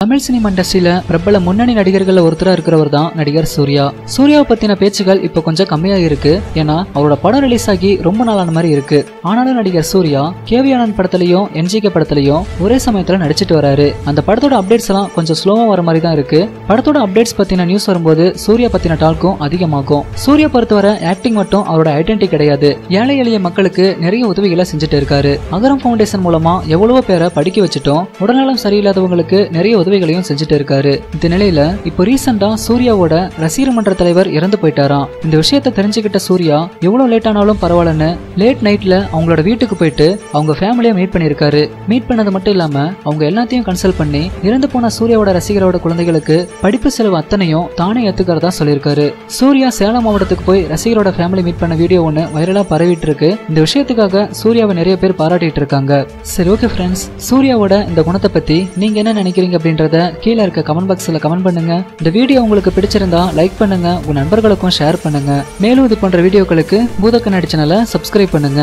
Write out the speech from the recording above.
Tamil cinema இண்டஸ்ட்ரியில பிரபல முன்னணி நடிகர்கள்ல ஒருத்தரா இருக்கிறவர் தான் நடிகர் சூர்யா. சூர்யாவை பத்தின பேச்சுகள் இப்ப கொஞ்சம் கம்மியா இருக்கு. ஏன்னா அவரோட படம் ரிலீஸ் ஆகி ரொம்ப நாளான மாதிரி இருக்கு. ஆனாலும் நடிகர் சூர்யா கேவி ஆனந்த் படத்துலயும் என்ஜிகே படத்துலயும் ஒரே சமயத்துல நடிச்சிட்டு வராரு. அந்த படத்தோட அப்டேட்ஸ் எல்லாம் கொஞ்சம் ஸ்லோவா வர மாதிரி தான் இருக்கு. படத்தோட அப்டேட்ஸ் பத்தின நியூஸ் வரும்போது சூர்யா பத்தின டால்க்கும் அதிகமாகும். சூர்யா பொறுத்தவரை ஆக்டிங் மட்டும் அவரோட ஐடென்டி கிடையாது. ஏழை எளிய மக்களுக்கு நிறைய உதவிகளை செஞ்சுட்டு இருக்காரு. அகரம் ஃபவுண்டேஷன் மூலமா எவ்வளவோ பேரை படிக்க வச்சுட்டோம். உடல்நலம் சரியில்லாதவங்களுக்கு நிறைய உதவிகளையும் செஞ்சுட்டு இருக்காரு. இந்த நிலையில இப்போ ரீசெண்டா சூர்யாவோட ரசிகர் மன்ற தலைவர் இறந்து போயிட்டாராம் இந்த விஷயத்த தெரிஞ்சுக்கிட்ட சூர்யா எவ்வளவு லேட் ஆனாலும் பரவாயில்லன்னு லேட் நைட்ல அவங்களோட வீட்டுக்கு போயிட்டு அவங்க ஃபேமிலியை மீட் பண்ணியிருக்காரு. மீட் பண்ணது மட்டும் இல்லாம அவங்க எல்லாத்தையும் கன்சல்ட் பண்ணி இறந்து போன சூர்யாவோட ரசிகரோட குழந்தைகளுக்கு படிப்பு செலவு அத்தனையும் தானே ஏத்துக்கிறதா சொல்லியிருக்காரு. சூர்யா சேலம் மாவட்டத்துக்கு போய் ரசிகரோட ஃபேமிலி மீட் பண்ண வீடியோ ஒன்று வைரலா பரவிட்டு இருக்கு. இந்த விஷயத்துக்காக சூர்யாவை நிறைய பேர் பாராட்டிட்டு இருக்காங்க. சரி ஓகே ஃப்ரெண்ட்ஸ் சூர்யாவோட இந்த குணத்தை பத்தி நீங்க என்ன நினைக்கிறீங்க அப்படின்றத கீழே இருக்க கமெண்ட் பாக்ஸில் கமெண்ட் பண்ணுங்க. இந்த வீடியோ உங்களுக்கு பிடிச்சிருந்தா லைக் பண்ணுங்க உங்க நண்பர்களுக்கும் ஷேர் பண்ணுங்க. மேலும் இது போன்ற வீடியோக்களுக்கு பூத கண்ணாடி சேனலை சப்ஸ்கிரைப் பண்ணுங்க.